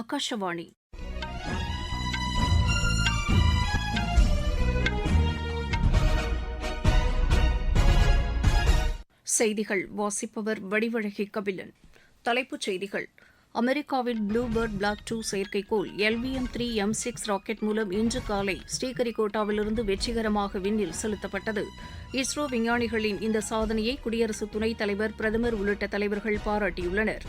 ஆகாஷவாணி செய்திகள். வாசிப்பவர் வடிவழகி கபிலன். தலைப்புச் செய்திகள். அமெரிக்காவின் ப்ளூபேர்ட் பிளாக் டூ செயற்கைக்கோள் LVM three M six rocket மூலம் இன்று காலை ஸ்ரீஹரிகோட்டாவிலிருந்து வெற்றிகரமாக விண்ணில் செலுத்தப்பட்டது. இஸ்ரோ விஞ்ஞானிகளின் இந்த சாதனையை குடியரசு துணைத் தலைவர் பிரதமர் உள்ளிட்ட தலைவர்கள் பாராட்டியுள்ளனர்.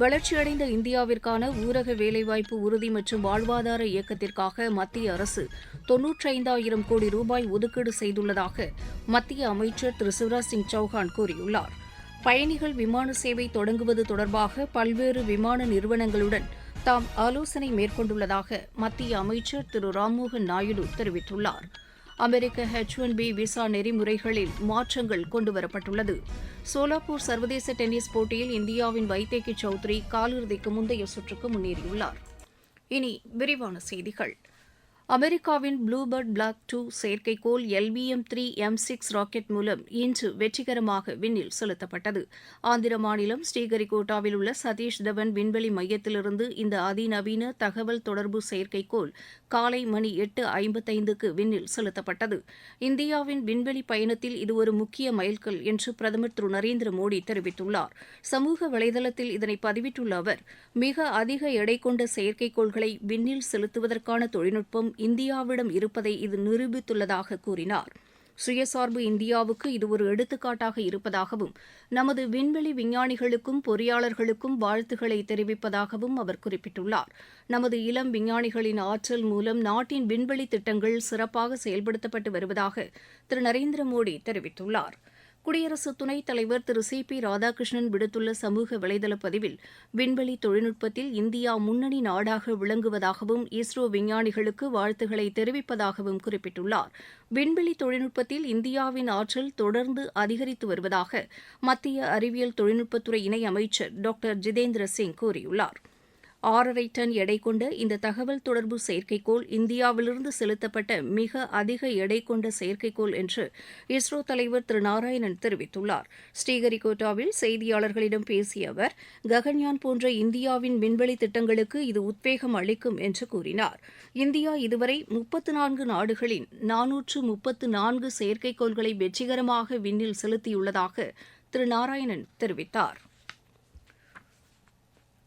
வளர்ச்சியடைந்த இந்தியாவிற்கான ஊரக வேலைவாய்ப்பு உறுதி மற்றும் வாழ்வாதார இயக்கத்திற்காக மத்திய அரசு தொன்னூற்றைந்தாயிரம் கோடி ரூபாய் ஒதுக்கீடு செய்துள்ளதாக மத்திய அமைச்சர் திரு சிவராஜ் சிங் சௌஹான் கூறியுள்ளார். பயணிகள் விமான சேவை தொடங்குவது தொடர்பாக பல்வேறு விமான நிறுவனங்களுடன் தாம் ஆலோசனை மேற்கொண்டுள்ளதாக மத்திய அமைச்சர் திரு ராம்மோகன் நாயுடு தெரிவித்துள்ளார். அமெரிக்க ஹெச் ஒன் பி விசா நெறிமுறைகளில் மாற்றங்கள் கொண்டுவரப்பட்டுள்ளது. சோலாப்பூர் சர்வதேச டென்னிஸ் போட்டியில் இந்தியாவின் வைத்தேகி சௌத்ரி காலிறுதிக்கு முந்தைய சுற்றுக்கு முன்னேறியுள்ளார். இனி விரிவான செய்திகள். அமெரிக்காவின் ப்ளூபர்ட் பிளாக் டூ செயற்கைக்கோள் LVM three M six rocket மூலம் இன்று வெற்றிகரமாக விண்ணில் செலுத்தப்பட்டது. ஆந்திர மாநிலம் ஸ்ரீஹரிகோட்டாவில் உள்ள சதீஷ் தவன் விண்வெளி மையத்திலிருந்து இந்த அதிநவீன தகவல் தொடர்பு செயற்கைக்கோள் காலை மணி எட்டு ஐம்பத்தைந்துக்கு விண்ணில் செலுத்தப்பட்டது. இந்தியாவின் விண்வெளி பயணத்தில் இது ஒரு முக்கிய மைல்கல் என்று பிரதமர் திரு நரேந்திர மோடி தெரிவித்துள்ளார். சமூக வலைதளத்தில் இதனை பதிவிட்டுள்ள அவர் மிக அதிக எடை கொண்ட செயற்கைக்கோள்களை விண்ணில் செலுத்துவதற்கான தொழில்நுட்பம் இந்தியாவிடம் இருப்பதை இது நிரூபித்துள்ளதாக கூறினார். சுயசார்பு இந்தியாவுக்கு இது ஒரு எடுத்துக்காட்டாக இருப்பதாகவும் நமது விண்வெளி விஞ்ஞானிகளுக்கும் பொறியாளர்களுக்கும் வாழ்த்துக்களை தெரிவிப்பதாகவும் அவர் குறிப்பிட்டுள்ளார். நமது இளம் விஞ்ஞானிகளின் ஆற்றல் மூலம் நாட்டின் விண்வெளி திட்டங்கள் சிறப்பாக செயல்படுத்தப்பட்டு வருவதாக திரு. நரேந்திர மோடி தெரிவித்துள்ளார். குடியரசு துணைத் தலைவர் திரு சி பி ராதாகிருஷ்ணன் விடுத்துள்ள சமூக வலைதள பதிவில் விண்வெளி தொழில்நுட்பத்தில் இந்தியா முன்னணி நாடாக விளங்குவதாகவும் இஸ்ரோ விஞ்ஞானிகளுக்கு வாழ்த்துக்களை தெரிவிப்பதாகவும் குறிப்பிட்டுள்ளார். விண்வெளி தொழில்நுட்பத்தில் இந்தியாவின் ஆற்றல் தொடர்ந்து அதிகரித்து வருவதாக மத்திய அறிவியல் தொழில்நுட்பத்துறை இணை அமைச்சர் டாக்டர் ஜிதேந்திர சிங் கூறியுள்ளார். ஆறரை டன் எடை கொண்ட இந்த தகவல் தொடர்பு செயற்கைக்கோள் இந்தியாவிலிருந்து செலுத்தப்பட்ட மிக அதிக எடை கொண்ட செயற்கைக்கோள் என்று இஸ்ரோ தலைவர் திரு நாராயணன் தெரிவித்துள்ளார். ஸ்ரீஹரிகோட்டாவில் செய்தியாளர்களிடம் பேசிய அவர் ககன்யான் போன்ற இந்தியாவின் விண்வெளி திட்டங்களுக்கு இது உத்வேகம் அளிக்கும் என்று கூறினார். இந்தியா இதுவரை முப்பத்து நான்கு நாடுகளின் நானூற்று முப்பத்து நான்கு செயற்கைக்கோள்களை வெற்றிகரமாக விண்ணில் செலுத்தியுள்ளதாக திரு நாராயணன் தெரிவித்தார்.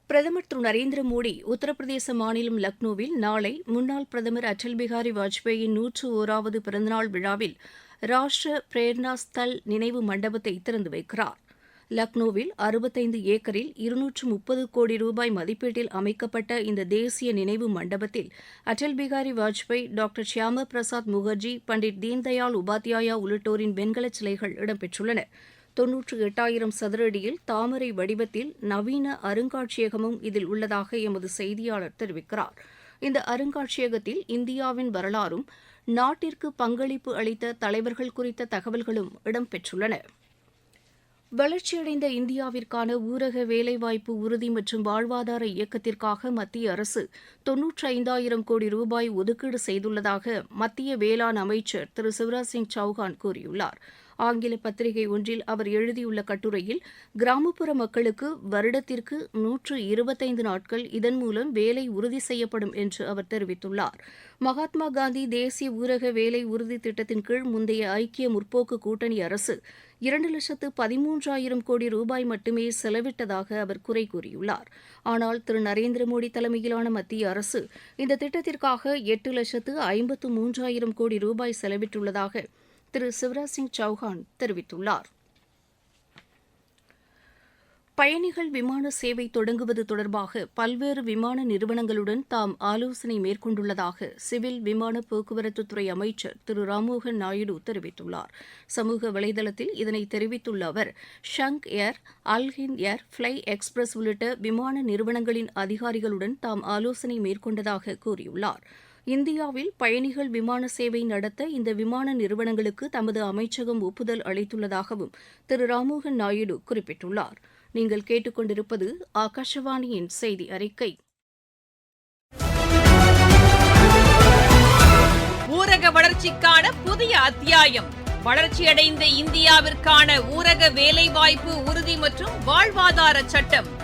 பிரதமர் திரு நரேந்திர மோடி உத்தரப்பிரதேச மாநிலம் லக்னோவில் நாளை முன்னாள் பிரதமர் அடல் பிகாரி வாஜ்பேயின் நூற்று ஓராவது பிறந்தநாள் விழாவில் ராஷ்டிர பிரேரணா ஸ்தல் நினைவு மண்டபத்தை திறந்து வைக்கிறார். லக்னோவில் அறுபத்தைந்து ஏக்கரில் இருநூற்று முப்பது கோடி ரூபாய் மதிப்பீட்டில் அமைக்கப்பட்ட இந்த தேசிய நினைவு மண்டபத்தில் அடல் பிகாரி வாஜ்பாய் டாக்டர் ஷியாம பிரசாத் முகர்ஜி பண்டிட் தீன்தயாள் உபாத்யாயா உள்ளிட்டோரின் வெண்கலச் சிலைகள் இடம்பெற்றுள்ளன. தொன்னூற்று எட்டாயிரம் சதுர அடியில் தாமரை வடிவத்தில் நவீன அருங்காட்சியகமும் இதில் உள்ளதாக எமது செய்தியாளர் தெரிவிக்கிறார். இந்த அருங்காட்சியகத்தில் இந்தியாவின் வரலாறும் நாட்டிற்கு பங்களிப்பு அளித்த தலைவர்கள் குறித்த தகவல்களும் இடம்பெற்றுள்ளன. வளர்ச்சியடைந்த இந்தியாவிற்கான ஊரக வேலைவாய்ப்பு உறுதி மற்றும் வாழ்வாதார இயக்கத்திற்காக மத்திய அரசு தொன்னூற்றி ஐந்தாயிரம் கோடி ரூபாய் ஒதுக்கீடு செய்துள்ளதாக மத்திய வேளாண் அமைச்சர் திரு சிவராஜ் சிங் சௌஹான் கூறியுள்ளார். ஆங்கில பத்திரிகை ஒன்றில் அவர் எழுதியுள்ள கட்டுரையில் கிராமப்புற மக்களுக்கு வருடத்திற்கு நூற்று இருபத்தைந்து நாட்கள் இதன் மூலம் வேலை உறுதி செய்யப்படும் என்று அவர் தெரிவித்துள்ளார். மகாத்மா காந்தி தேசிய ஊரக வேலை உறுதி திட்டத்தின் கீழ் முந்தைய ஐக்கிய முற்போக்கு கூட்டணி அரசு இரண்டு லட்சத்து பதிமூன்றாயிரம் கோடி ரூபாய் மட்டுமே செலவிட்டதாக அவர் குறை கூறியுள்ளார். ஆனால் திரு. நரேந்திர மோடி தலைமையிலான மத்திய அரசு இந்த திட்டத்திற்காக எட்டு லட்சத்து ஐம்பத்து மூன்றாயிரம் கோடி ரூபாய் செலவிட்டுள்ளதாக திரு சிவராஜ் சிங் சௌஹான் தெரிவித்துள்ளார். பயணிகள் விமான சேவை தொடங்குவது தொடர்பாக பல்வேறு விமான நிறுவனங்களுடன் தாம் ஆலோசனை மேற்கொண்டுள்ளதாக சிவில் விமான போக்குவரத்துத்துறை அமைச்சர் திரு ராம்மோகன் நாயுடு தெரிவித்துள்ளார். சமூக வலைதளத்தில் இதனை தெரிவித்துள்ள அவர் ஷங்க் ஏர் அல்ஹின் ஏர் ஃப்ளை எக்ஸ்பிரஸ் உள்ளிட்ட விமான நிறுவனங்களின் அதிகாரிகளுடன் தாம் ஆலோசனை மேற்கொண்டதாக கூறியுள்ளார். இந்தியாவில் பயணிகள் விமான சேவை நடத்த இந்த விமான நிறுவனங்களுக்கு தமது அமைச்சகம் ஒப்புதல் அளித்துள்ளதாகவும் திரு ராம்மோகன் நாயுடு குறிப்பிட்டுள்ளார். நீங்கள் கேட்டுக்கொண்டிருப்பது ஆகாஷவாணியின் செய்தி அறிக்கை. ஊரக வளர்ச்சிக்கான புதிய அத்தியாயம். வளர்ச்சியடைந்த இந்தியாவிற்கான ஊரக வேலைவாய்ப்பு உறுதி மற்றும் வாழ்வாதார சட்டம்.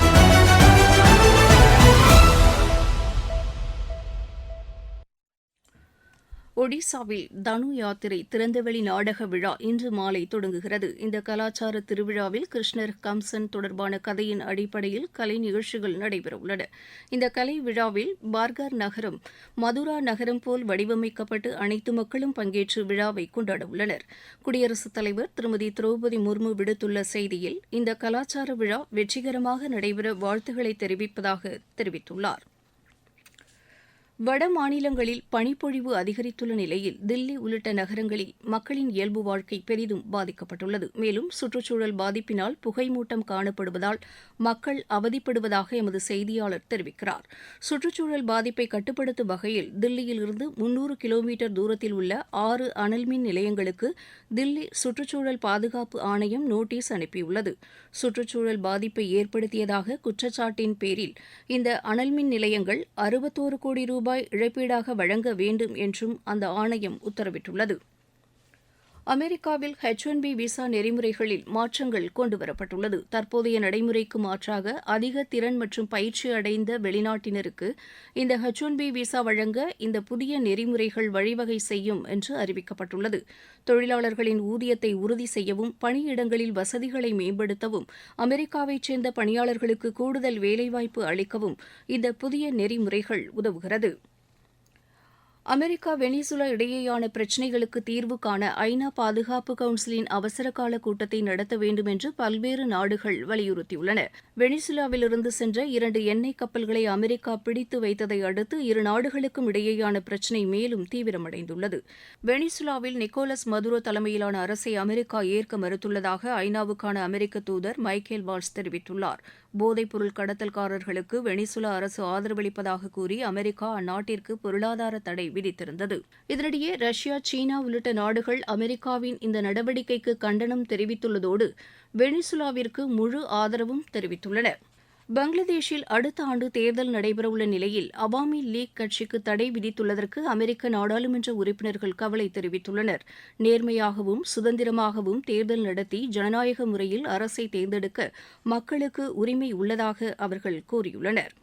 ஒடிசாவில் தனு யாத்திரை திறந்தவெளி நாடக விழா இன்று மாலை தொடங்குகிறது. இந்த கலாச்சார திருவிழாவில் கிருஷ்ணர் கம்சன் தொடர்பான கதையின் அடிப்படையில் கலை நிகழ்ச்சிகள் நடைபெறவுள்ளன. இந்த கலை விழாவில் பார்கர் நகரம் மதுரா நகரம் போல் வடிவமைக்கப்பட்டு அனைத்து மக்களும் பங்கேற்று விழாவை கொண்டாட உள்ளனர் குடியரசுத் தலைவர் திருமதி திரௌபதி முர்மு விடுத்துள்ள செய்தியில் இந்த கலாச்சார விழா வெற்றிகரமாக நடைபெற வாழ்த்துக்களை தெரிவிப்பதாக தெரிவித்துள்ளார். வட மாநிலங்களில் பனிப்பொழிவு அதிகரித்துள்ள நிலையில் தில்லி உள்ளிட்ட நகரங்களில் மக்களின் இயல்பு வாழ்க்கை பெரிதும் பாதிக்கப்பட்டுள்ளது. மேலும் சுற்றுச்சூழல் பாதிப்பினால் புகைமூட்டம் காணப்படுவதால் மக்கள் அவதிப்படுவதாக எமது செய்தியாளர் தெரிவிக்கிறார். சுற்றுச்சூழல் பாதிப்பை கட்டுப்படுத்தும் வகையில் தில்லியில் இருந்து முன்னூறு கிலோமீட்டர் தூரத்தில் உள்ள ஆறு அனல்மின் நிலையங்களுக்கு தில்லி சுற்றுச்சூழல் பாதுகாப்பு ஆணையம் நோட்டீஸ் அனுப்பியுள்ளது. சுற்றுச்சூழல் பாதிப்பை ஏற்படுத்தியதாக குற்றச்சாட்டின் பேரில் இந்த அனல்மின் நிலையங்கள் அறுபத்தோரு கோடி ரூபாய் இழப்பீடாக வழங்க வேண்டும் என்றும் அந்த ஆணையம் உத்தரவிட்டுள்ளது அமெரிக்காவில் ஹெச் ஒன் பி விசா நெறிமுறைகளில் மாற்றங்கள் கொண்டுவரப்பட்டுள்ளது. தற்போதைய நடைமுறைக்கு மாற்றாக அதிக திறன் மற்றும் பயிற்சி அடைந்த வெளிநாட்டினருக்கு இந்த ஹெச் ஒன் பி விசா வழங்க இந்த புதிய நெறிமுறைகள் வழிவகை செய்யும் என்று அறிவிக்கப்பட்டுள்ளது. தொழிலாளர்களின் ஊதியத்தை உறுதி செய்யவும் பணியிடங்களில் வசதிகளை மேம்படுத்தவும் அமெரிக்காவைச் சேர்ந்த பணியாளர்களுக்கு கூடுதல் வேலைவாய்ப்பு அளிக்கவும் இந்த புதிய நெறிமுறைகள் உதவுகிறது. அமெரிக்கா வெனிசுலா இடையேயான பிரச்சினைகளுக்கு தீர்வு காண ஐநா பாதுகாப்பு கவுன்சிலின் அவசரகால கூட்டத்தை நடத்த வேண்டும் என்று பல்வேறு நாடுகள் வலியுறுத்தியுள்ளன. வெனிசுலாவிலிருந்து சென்ற இரண்டு எண்ணெய் கப்பல்களை அமெரிக்கா பிடித்து வைத்ததை அடுத்து இரு நாடுகளுக்கும் இடையேயான பிரச்சினை மேலும் தீவிரமடைந்துள்ளது. வெனிசுலாவில் நிக்கோலஸ் மதுரோ தலைமையிலான அரசை அமெரிக்கா ஏற்க மறுத்துள்ளதாக ஐநாவுக்கான அமெரிக்க தூதர் மைக்கேல் வால்ஸ் தெரிவித்துள்ளார். போதைப்பொருள் கடத்தல்காரர்களுக்கு வெனிசுலா அரசு ஆதரவளிப்பதாக கூறி அமெரிக்கா அந்நாட்டிற்கு பொருளாதார தடை விதித்திருந்தது. இதனிடையே ரஷ்யா சீனா உள்ளிட்ட நாடுகள் அமெரிக்காவின் இந்த நடவடிக்கைக்கு கண்டனம் தெரிவித்துள்ளதோடு வெனிசுலாவிற்கு முழு ஆதரவும் தெரிவித்துள்ளன. பங்களாதேஷில் அடுத்த ஆண்டு தேர்தல் நடைபெறவுள்ள நிலையில் அவாமி லீக் கட்சிக்கு தடை விதித்துள்ளதற்கு அமெரிக்க நாடாளுமன்ற உறுப்பினர்கள் கவலை தெரிவித்துள்ளனர். நேர்மையாகவும் சுதந்திரமாகவும் தேர்தல் நடத்தி ஜனநாயக முறையில் அரசை தேர்ந்தெடுக்க மக்களுக்கு உரிமை உள்ளதாக அவர்கள் கூறியுள்ளனர்.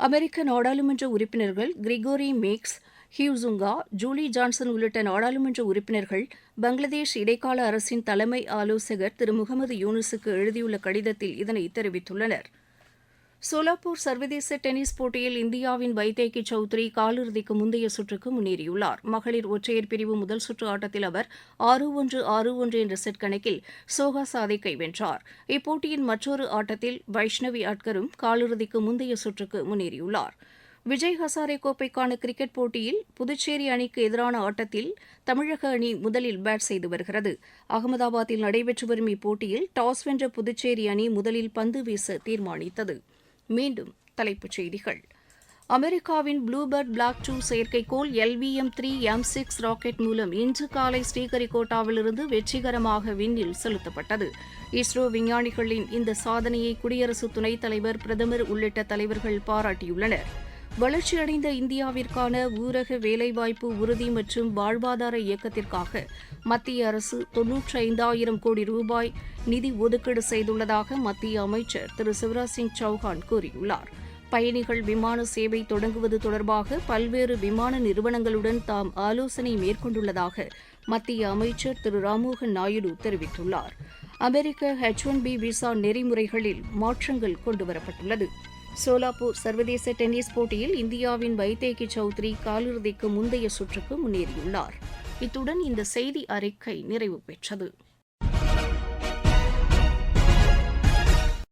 அமெரிக்க நாடாளுமன்ற உறுப்பினர்கள் கிரிகோரி மேக்ஸ் ஹியூசுங்கா ஜூலி ஜான்சன் உள்ளிட்ட நாடாளுமன்ற உறுப்பினர்கள் பங்களாதேஷ் இடைக்கால அரசின் தலைமை ஆலோசகர் திரு முகமது யூனுஸுக்கு எழுதியுள்ள கடிதத்தில் இதனை தெரிவித்துள்ளனர். சோலாப்பூர் சர்வதேச டென்னிஸ் போட்டியில் இந்தியாவின் வைத்தேகி சௌத்ரி காலிறுதிக்கு முந்தைய சுற்றுக்கு முன்னேறியுள்ளார். மகளிர் ஒற்றையர் பிரிவு முதல் சுற்று ஆட்டத்தில் அவர் ஆறு ஒன்று ஆறு ஒன்று என்ற செட் கணக்கில் சோகா சாதிக்கை வென்றார். இப்போட்டியின் மற்றொரு ஆட்டத்தில் வைஷ்ணவி அட்கரும் காலிறுதிக்கு முந்தைய சுற்றுக்கு முன்னேறியுள்ளார். விஜய் ஹசாரே கோப்பைக்கான கிரிக்கெட் போட்டியில் புதுச்சேரி அணிக்கு எதிரான ஆட்டத்தில் தமிழக அணி முதலில் பேட் செய்து வருகிறது. அகமதாபாத்தில் நடைபெற்று வரும் இப்போட்டியில் டாஸ் வென்ற புதுச்சேரி அணி முதலில் பந்து வீச தீர்மானித்தது. மீண்டும் தலைப்புச் செய்திகள். அமெரிக்காவின் ப்ளூபர்ட் பிளாக் டூ செயற்கைக்கோள் LVM three M six rocket மூலம் இன்று காலை ஸ்ரீஹரிகோட்டாவிலிருந்து வெற்றிகரமாக விண்ணில் செலுத்தப்பட்டது. இஸ்ரோ விஞ்ஞானிகளின் இந்த சாதனையை குடியரசு துணைத் தலைவர் பிரதமர் உள்ளிட்ட தலைவர்கள் பாராட்டியுள்ளனர். வளர்ச்சியடைந்த இந்தியாவிற்கான ஊரக வேலைவாய்ப்பு உறுதி மற்றும் வாழ்வாதார இயக்கத்திற்காக மத்திய அரசு தொன்னூற்றி ஐந்தாயிரம் கோடி ரூபாய் நிதி ஒதுக்கீடு செய்துள்ளதாக மத்திய அமைச்சர் திரு சிவராஜ் சிங் சௌஹான் கூறியுள்ளார். பயணிகள் விமான சேவை தொடங்குவது தொடர்பாக பல்வேறு விமான நிறுவனங்களுடன் தாம் ஆலோசனை மேற்கொண்டுள்ளதாக மத்திய அமைச்சர் திரு ராமோகன் நாயுடு தெரிவித்துள்ளார். அமெரிக்க ஹெச் ஒன் பி விசா நெறிமுறைகளில் மாற்றங்கள் கொண்டுவரப்பட்டுள்ளது. சோலாப்பூர் சர்வதேச டென்னிஸ் போட்டியில் இந்தியாவின் வைத்தேகி சௌத்ரி காலிறுதிக்கு முந்தைய சுற்றுக்கு முன்னேறியுள்ளார். இத்துடன் இந்த செய்தி அறிக்கை நிறைவு பெற்றது.